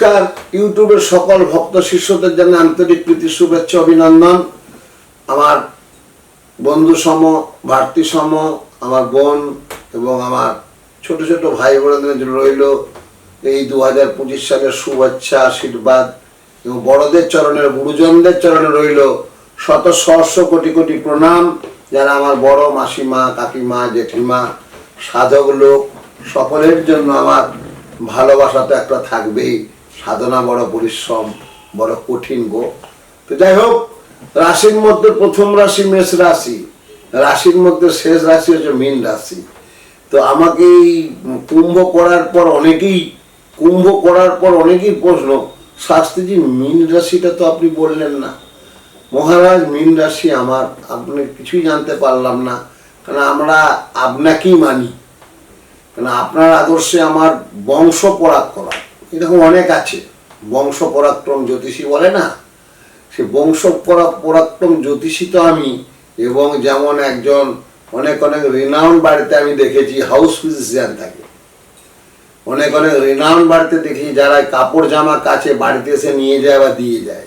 নমস্কার। ইউটিউবের সকল ভক্ত শিষ্যদের জন্য আন্তরিক প্রীতি, শুভেচ্ছা, অভিনন্দন। আমার বন্ধু সম ভারতী সম, আমার বোন এবং আমার ছোট ছোট ভাই বোনদের রইল এই দু হাজার পঁচিশ সালের শুভেচ্ছা, আশীর্বাদ এবং বড়দের চরণের গুরুজনদের চরণে রইল শত সহস্র কোটি কোটি প্রণাম। যারা আমার বড় মাসিমা, কাকিমা, জেঠিমা, সাধক লোক, সকলের জন্য আমার ভালোবাসা তো একটা থাকবেই। সাধনা বড় পরিশ্রম, বড় কঠিন গো। তো যাই হোক, রাশির মধ্যে প্রথম রাশি মেষ রাশি। রাশির মধ্যে শেষ রাশি হচ্ছে মীন রাশি। তো আমাকে এই কুম্ভ করার পর অনেকেই, কুম্ভ করার পর অনেকেই প্রশ্ন, শাস্ত্রীজি, মীন রাশিটা তো আপনি বললেন না। মহারাজ, মীন রাশি আমার, আপনি কিছুই জানতে পারলাম না। কারণ আমরা আপনাকেই মানি। কারণ আপনার আদর্শে আমার বংশ পরাগ করা। এরকম অনেক আছে। বংশ পরাক্রম জ্যোতিষী বলে না? সে বংশ পরা- পরাক্রম জ্যোতিষী তো আমি, এবং যেমন একজন অনেক অনেক রিনাউন বাড়িতে আমি দেখেছি হাউস ফিজিশিয়ান থাকে। অনেক অনেক রিনাউন বাড়িতে দেখি, যারা কাপড় জামা কাছে বাড়িতে এসে নিয়ে যায় বা দিয়ে যায়।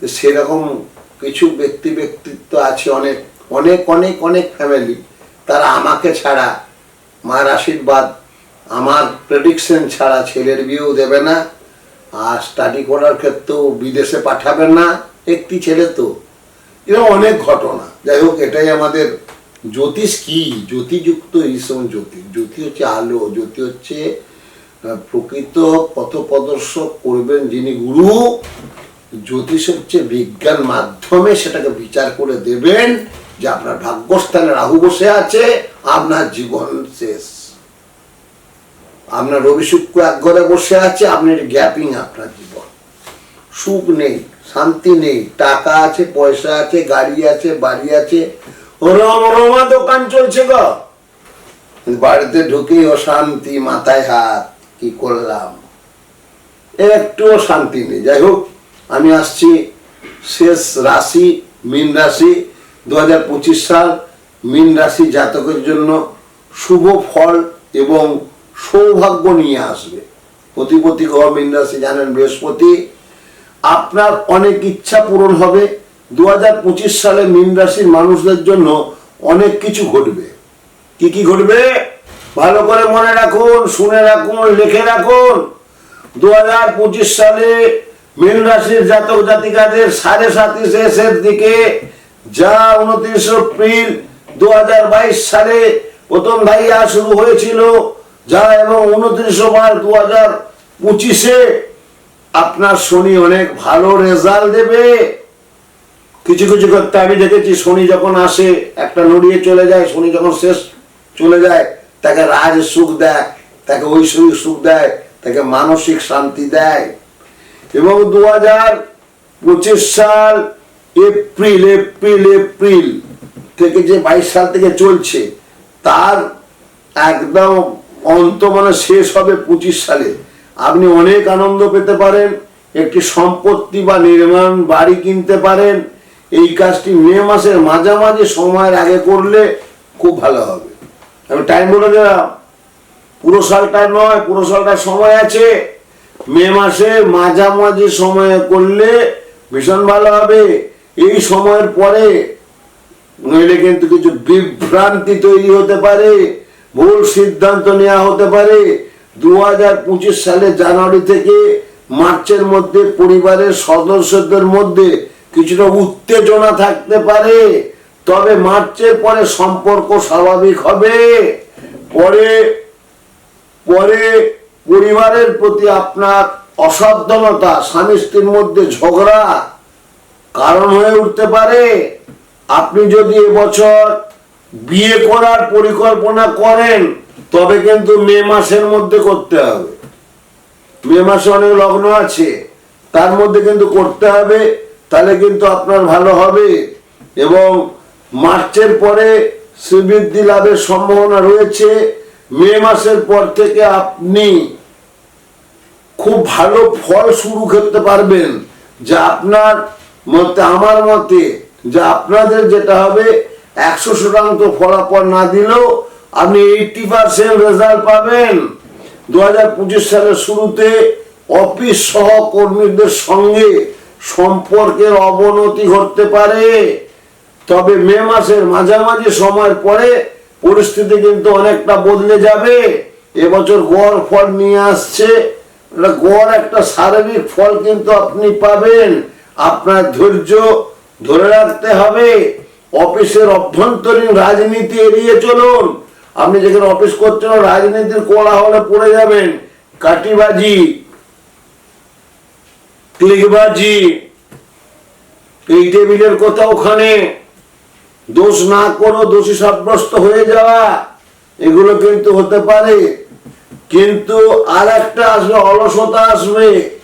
তো সেরকম কিছু ব্যক্তি ব্যক্তিত্ব আছে অনেক অনেক অনেক অনেক ফ্যামিলি তারা আমাকে ছাড়া মার আশীর্বাদ আমার প্রেডিকশন ছাড়া ছেলের বিয়েও দেবে না, আর স্টাডি করার ক্ষেত্রেও বিদেশে পাঠাবেন না, একটি ছেলে তো। এরকম অনেক ঘটনা। যাই হোক, এটাই আমাদের জ্যোতিষ কি? জ্যোতিযুক্ত এইসব জ্যোতি। জ্যোতি হচ্ছে আলো, জ্যোতি হচ্ছে প্রকৃত পথপ্রদর্শক করবেন যিনি গুরু। জ্যোতিষ হচ্ছে বিজ্ঞান মাধ্যমে সেটাকে বিচার করে দেবেন যে আপনার ভাগ্যস্থানে রাহু বসে আছে, আপনার জীবন শেষ। আপনার রবি শুক্র এক ঘরে বসে আছে, আপনার গ্যাপিং আপনার জীবন। সুখ নেই, শান্তি নেই, টাকা আছে, পয়সা আছে, গাড়ি আছে, বাড়ি আছে। রম, রমা দোকান চলছে গো। বাড়িতে ঢুকেই অশান্তি, মাথায় হাত, কি করলাম? একটুও শান্তি নেই। যাই হোক, আমি আসছি শেষ রাশি, মীন রাশি দু হাজার পঁচিশ সাল মীন রাশি জাতকের জন্য। শুভ ফল এবং সৌভাগ্য নিয়ে আসবে। প্রতিপতি গ্রহ মীন রাশি জানেন বৃহস্পতি, আপনার অনেক ইচ্ছা পূরণ হবে। দু হাজার পঁচিশ সালে মীন রাশির মানুষদের জন্য অনেক কিছু ঘটবে। কি কি ঘটবে? ভালো করে মনে রাখুন, শুনে রাখুন, লিখে রাখুন। দু হাজার পঁচিশ সালে মীন রাশির জাতক জাতিকাদের সাড়ে সাতি শেষের দিকে যা উনত্রিশ এপ্রিল দু হাজার বাইশ সালে প্রথম ভাইয়া শুরু হয়েছিল। যা এবং উনত্রিশ মার্চ দু হাজার পঁচিশে আপনার শনি অনেক ভালো রেজাল্ট দেবে। কিছু কিছু করতে আমি দেখেছি শনি যখন আসে, একটা নড়িয়ে চলে যায়, শনি যখন শেষ চলে যায়, তাকে রাজ সুখ দেয়, তাকে ঐশ্বরিক সুখ দেয়, তাকে মানসিক শান্তি দেয়। এবং দু হাজার পঁচিশ সাল এপ্রিল এপ্রিল এপ্রিল থেকে যে বাইশ সাল থেকে চলছে, তার একদম অন্ত মানে শেষ হবে পঁচিশ সালে। আপনি অনেক আনন্দ পেতে পারেন, একটি সম্পত্তি বা নির্মাণ বাড়ি কিনতে পারেন। এই কাজটি মে মাসের মাঝামাঝি সময়ের আগে করলে খুব ভালো হবে। আমি টাইম বলে দিলাম। পুরো সালটা নয়, পুরো সালটার সময় আছে। মে মাসে মাঝামাঝি সময়ে করলে ভীষণ ভালো হবে। এই সময়ের পরে নইলে কিন্তু কিছু বিভ্রান্তি তৈরি হতে পারে। ভুল সিদ্ধান্ত নেওয়া হতে পারে। দু হাজার পঁচিশ সালে জানুয়ারি থেকে মার্চের মধ্যে পরিবারের সদস্যদের মধ্যে কিছুটা উত্তেজনা থাকতে পারে। তবে মার্চের পরে সম্পর্ক স্বাভাবিক হবে। পরে পরে পরিবারের প্রতি আপনার অসাবধানতা স্বামী স্ত্রীর মধ্যে ঝগড়া কারণ হয়ে উঠতে পারে। আপনি যদি এবছর বিয়ে করার পরিকল্পনা করেন, তবে কিন্তু মে মাসের মধ্যে করতে হবে। মে মাসে অনেক লগ্ন আছে, তার মধ্যে কিন্তু করতে হবে, তাহলে কিন্তু আপনার ভালো হবে। এবং মার্চের পরে শ্রীবৃদ্ধি লাভের সম্ভাবনা রয়েছে। মে মাসের পর থেকে আপনি খুব ভালো ফল শুরু করতে পারবেন। যা আপনার মতে, আমার মতে, যা আপনাদের যেটা হবে একশো শতাংশ ফলাফল না দিলেও আপনি এইটি পার্সেন্ট রেজাল্ট পাবেন। দু হাজার পঁচিশ সালের শুরুতে অফিস সহকর্মীদের সঙ্গে সম্পর্কের অবনতি ঘটতে পারে। তবে মে মাসের মাঝামাঝি সময় পরে পরিস্থিতি কিন্তু অনেকটা বদলে যাবে। এবছর গড় ফল নিয়ে আসছে। এটা গড় একটা শারীরিক ফল কিন্তু আপনি পাবেন। আপনার ধৈর্য ধরে রাখতে হবে। অফিসের অভ্যন্তরীণ রাজনীতি এড়িয়ে চলুন। আপনি যেখানে অফিস করছেন, রাজনীতির কোলা হলে পড়ে যাবেন। কাটিবাজি ক্লিকবাজি এই টেবিলের কথা ওখানে। দোষ না করো, দোষী সাব্যস্ত হয়ে যাওয়া, এগুলো কিন্তু হতে পারে। কিন্তু আর একটা আসবে, অলসতা আসবে।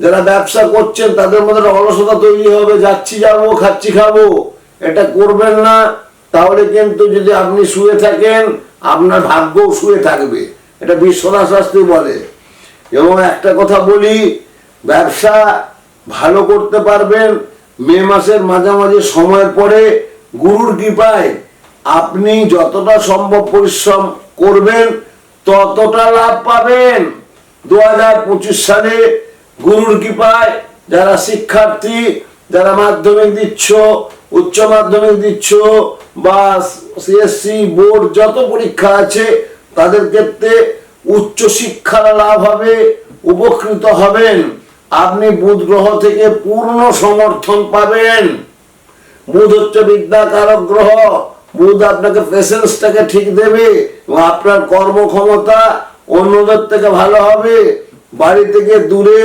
যারা ব্যবসা করছেন, তাদের মধ্যে অলসতা তৈরি হবে। যাচ্ছি যাব, খাচ্ছি খাব। এটা করবেন না, তাহলে কিন্তু যদি আপনি শুয়ে থাকেন, আপনার ভাগ্যও শুয়ে থাকবে। এটা বিশ্বনাথ শাস্ত্রী বলে। এবং একটা কথা বলি, ব্যবসা ভালো করতে পারবেন, মে মাসের মাঝামাঝি সময়ের পরে গুরুর কৃপায় আপনি যতটা সম্ভব পরিশ্রম করবেন, ততটা লাভ পাবেন। দু হাজার পঁচিশ সালে গুরুর কৃপায় যারা শিক্ষার্থী, যারা মাধ্যমিক দিচ্ছ উচ্চ মাধ্যমিক দিচ্ছ, বা সিএসসি বোর্ড যত পরীক্ষা আছে, তাদের ক্ষেত্রে উচ্চ শিক্ষার লাভ হবে, উপকৃত হবেন। আপনি বুধ গ্রহ থেকে পূর্ণ সমর্থন পাবেন। বুধ হচ্ছে বিদ্যাকারক গ্রহ। বুধ আপনাকে পেশেন্সটাকে ঠিক দেবে এবং আপনার কর্মক্ষমতা অন্যদের থেকে ভালো হবে। বাড়ি থেকে দূরে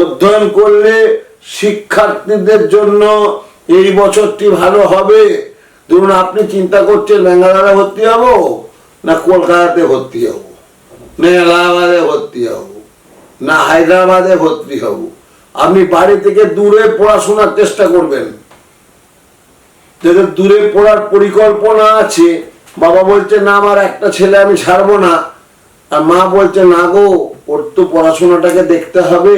অধ্যয়ন করলে শিক্ষার্থীদের জন্য এই বছরটি ভালো হবে। ধরুন আপনি চিন্তা করছেন ব্যাঙ্গালোরে ভর্তি হব না কলকাতাতে ভর্তি হব? না এলাহাবাদে ভর্তি হব? না হায়দ্রাবাদে ভর্তি হব? আপনি বাড়ি থেকে দূরে পড়াশোনার চেষ্টা করবেন। যাদের দূরে পড়ার পরিকল্পনা আছে, বাবা বলছে, না, আমার একটা ছেলে আমি ছাড়বো না। আর মা বলছে, না গো, ওর তো পড়াশোনাটাকে দেখতে হবে।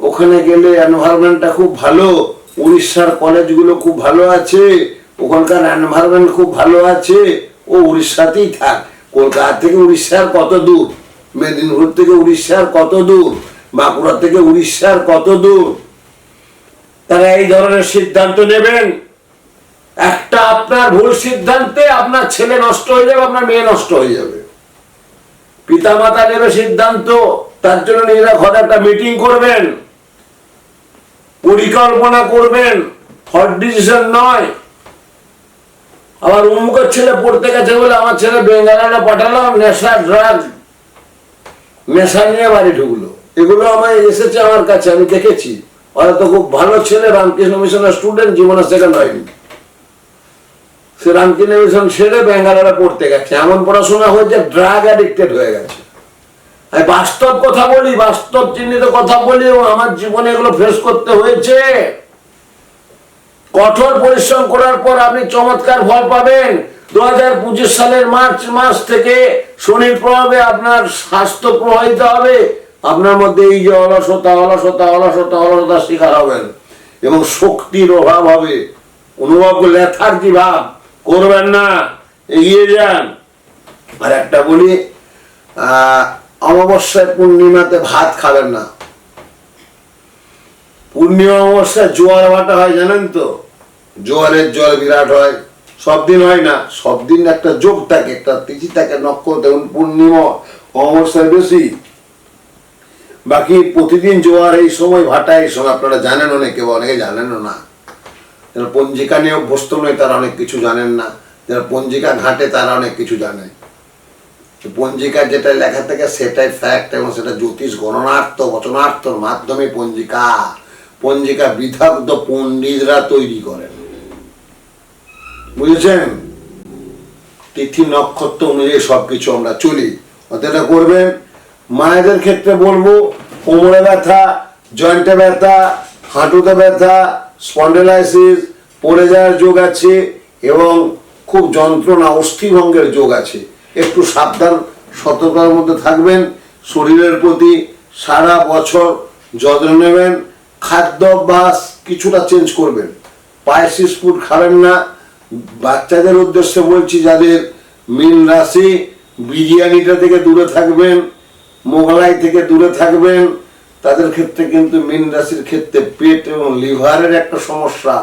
ওখানে গেলে এনভায়রনমেন্টটা খুব ভালো। উড়িষ্যার কলেজগুলো খুব ভালো আছে, ওখানকার এনভায়রনমেন্ট খুব ভালো আছে, ও উড়িষ্যাতেই থাক। কলকাতা থেকে উড়িষ্যার কত দূর? মেদিনীপুর থেকে উড়িষ্যার কত দূর? বাঁকুড়া থেকে উড়িষ্যার কত দূর? তারা এই ধরনের সিদ্ধান্ত নেবেন। একটা আপনার ভুল সিদ্ধান্তে আপনার ছেলে নষ্ট হয়ে যাবে, আপনার মেয়ে নষ্ট হয়ে যাবে। পিতামাতা নেবে সিদ্ধান্ত, তার জন্য নিজেরা ঘরে একটা মিটিং করবেন। পরিকল্পনা করবেন হট ডিসিশন নয়। আবার উমুকের ছেলে পড়তে গেছে বলে আমার ছেলে বেঙ্গালারে পাঠালাম নেশা ড্রাগ নেশা নিয়ে বাড়ি ঢুকলো। এগুলো আমার এসেছে আমার কাছে, আমি দেখেছি। ওরা তো খুব ভালো ছেলে, রামকৃষ্ণ মিশনের স্টুডেন্ট জীবনে সেকেন্ড হয়নি সে রামকৃষ্ণ মিশন ছেড়ে বেঙ্গালোরে পড়তে গেছে। এমন পড়াশোনা হয়েছে ড্রাগ অ্যাডিক্টেড হয়ে গেছে। বাস্তব কথা বলি, বাস্তব চিহ্নিত কথা বলি, এবং আমার জীবনে এগুলো ফেস করতে হয়েছে। কঠোর পরিশ্রম করার পর আপনি চমৎকার ফল পাবেন। দু হাজার পঁচিশ সালের মার্চ মাস থেকে শনির প্রভাবে আপনার স্বাস্থ্য প্রভাবিত হবে। আপনার মধ্যে এই যে অলসতা অলসতা অলসতা অলসতা শিকার হবেন, এবং শক্তির অভাব হবে। অনুভব লেথার্জি ভাব, করবেন না, এগিয়ে যান। আর একটা বলি অমাবস্যায় পূর্ণিমাতে ভাত খাবেন না। পূর্ণিমা অমাবস্যায় জোয়ার ভাটা হয়, জানেন তো? জোয়ারের জল বিরাট হয়। সব দিন হয় না, সব দিন একটা যোগ থাকে, একটা তিথি থাকে, নক্ষত্র। যেমন পূর্ণিমা অমাবস্যায় বেশি। বাকি প্রতিদিন জোয়ার এই সময় ভাটা এই সময়, আপনারা জানেন অনেকে অনেকে জানেনও না। যারা পঞ্জিকা নিয়ে অভ্যস্ত নয়, তারা অনেক কিছু জানেন না। যারা পঞ্জিকা ঘাটে, তারা অনেক কিছু জানে। পঞ্জিকা যেটা লেখা থাকে সেটাই ফ্যাক্ট এবং সেটা জ্যোতিষ গণনার্থ, বচনার্থর মাধ্যমে পঞ্জিকা। পঞ্জিকা বিদগ্ধ পণ্ডিতরা তৈরি করেন। বুঝেছেন? তিথি নক্ষত্র অনুযায়ী সবকিছু আমরা চলি। অতটা করবেন। মায়েদের ক্ষেত্রে বলব, কোমরে ব্যথা, জয়েন্টে ব্যথা, হাঁটুতে ব্যথা, স্পন্ডেলাইসিস, পড়ে যাওয়ার যোগ আছে এবং খুব যন্ত্রণা অস্থিভঙ্গের যোগ আছে। একটু সাবধান, সতর্কতার মধ্যে থাকবেন, শরীরের প্রতি সারা বছর যত্ন নেবেন খাদ্যাভ্যাস কিছুটা চেঞ্জ করবেন। স্পাইসিস ফুড খাবেন না। বাচ্চাদের উদ্দেশ্যে বলছি, যাদের মীন রাশি, বিরিয়ানিটা থেকে দূরে থাকবেন, মোগলাই থেকে দূরে থাকবেন, তাদের ক্ষেত্রে কিন্তু মীন রাশির ক্ষেত্রে পেট এবং লিভারের একটা সমস্যা,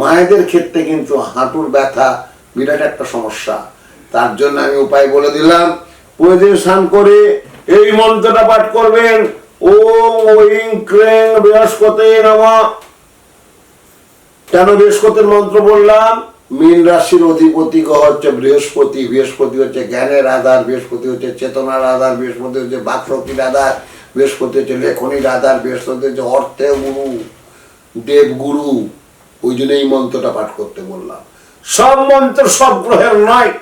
মায়েদের ক্ষেত্রে কিন্তু হাঁটুর ব্যথা বিরাট একটা সমস্যা। তার জন্য আমি উপায় বলে দিলাম। প্রয়োজন স্নান করে এই মন্ত্রটা পাঠ করবেন। ওম ওইং ক্রেং বৃহস্পতি নমঃ। কেন বৃহস্পতির মন্ত্র বললাম? মীন রাশির অধিপতি হচ্ছে বৃহস্পতি বৃহস্পতি হচ্ছে জ্ঞানের আধার, বৃহস্পতি হচ্ছে চেতনার আধার, বৃহস্পতি হচ্ছে বাকশক্তির আধার, বৃহস্পতি হচ্ছে লেখনির আধার, বৃহস্পতি হচ্ছে অর্থে গুরু দেব গুরু ওই জন্য এই মন্ত্রটা পাঠ করতে বললাম। সব মন্ত্র সব গ্রহের নয়।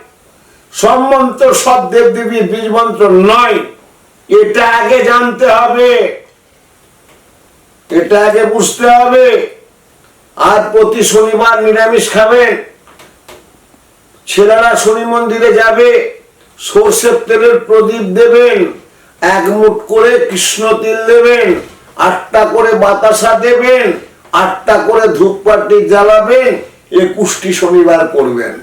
সব দেব দেবীর বীজ মন্ত্র নয়। এটা আগে জানতে হবে। এটা আগে বুঝতে হবে। আর প্রতি শনিবার নিরামিষ খাবেন। ছেলেরা শনি মন্দিরে যাবে, সর্ষের তেলের প্রদীপ দেবেন, এক মুঠ করে কৃষ্ণ তিল দেবেন, আটটা করে বাতাসা দেবেন, আটটা করে ধূপপাটি জ্বালাবেন, একুশটি শনিবার করবেন।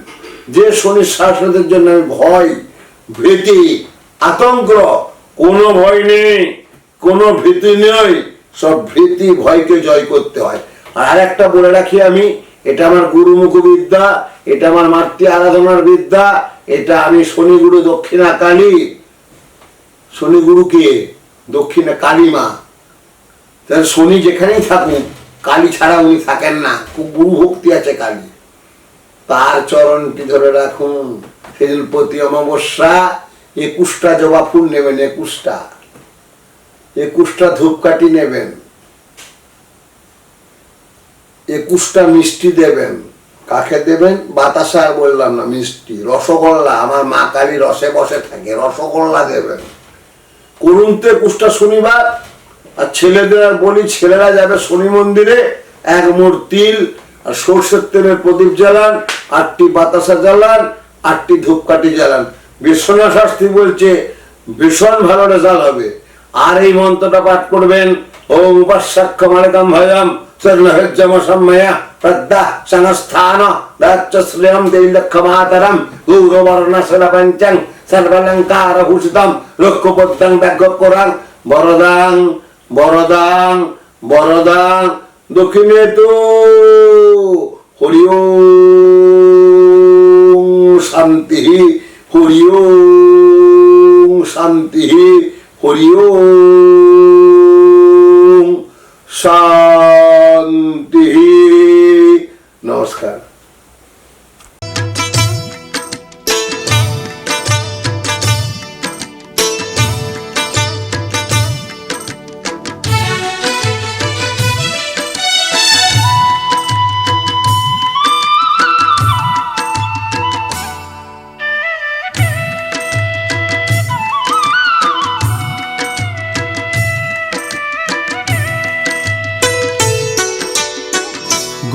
যে শনি শাসনের জন্য আমি ভয়, ভীতি, আতঙ্ক, কোনো ভয় নেই, কোনো ভীতি নেই, সব ভীতি, ভয়কে জয় করতে হয়। আর একটা বলে রাখি আমি, এটা আমার গুরুমুখ বিদ্যা, এটা আমার মাতৃ আরাধনার বিদ্যা, এটা আমি শনি গুরু দক্ষিণা কালী। শনি গুরুকে দক্ষিণা কালী মা। তাহলে শনি যেখানেই থাকুক, কালী ছাড়া উনি থাকেন না। খুব গুরু ভক্তি আছে কালী তার চরণটি ধরে রাখুন। সেদিন প্রতি অমাবস্যা, একুশটা জবা ফুল নেবেন, একুশটা। একুশটা ধূপকাঠি নেবেন। একুশটা মিষ্টি দেবেন। কাকে দেবেন? বাতাসা বললাম না, মিষ্টি। রসগোল্লা, আমার মা কালী রসে বসে থাকে, রসগোল্লা দেবেন। করুন তো একুশটা শনিবার। আর ছেলেদের আর বলি, ছেলেরা যাবে শনি মন্দিরে, এক মোড় তিল আর সর্ষের তেলের প্রদীপ জ্বালান। আটটি বাতাসা জ্বালান, আটটি ধূপকাঠি জ্বালান। বিশ্বনাথ শাস্ত্রী বলছে, ভীষণ ভালো রেজাল্ট হবে। আর এই মন্ত্রটা পাঠ করবেন, ওম উপাস্যাক্ষ মালিকাম ভয়াম বরদাং বরদাং দক্ষিণে তো হরি শান্তি হরি শান্তি হরি শান্তি। নমস্কার।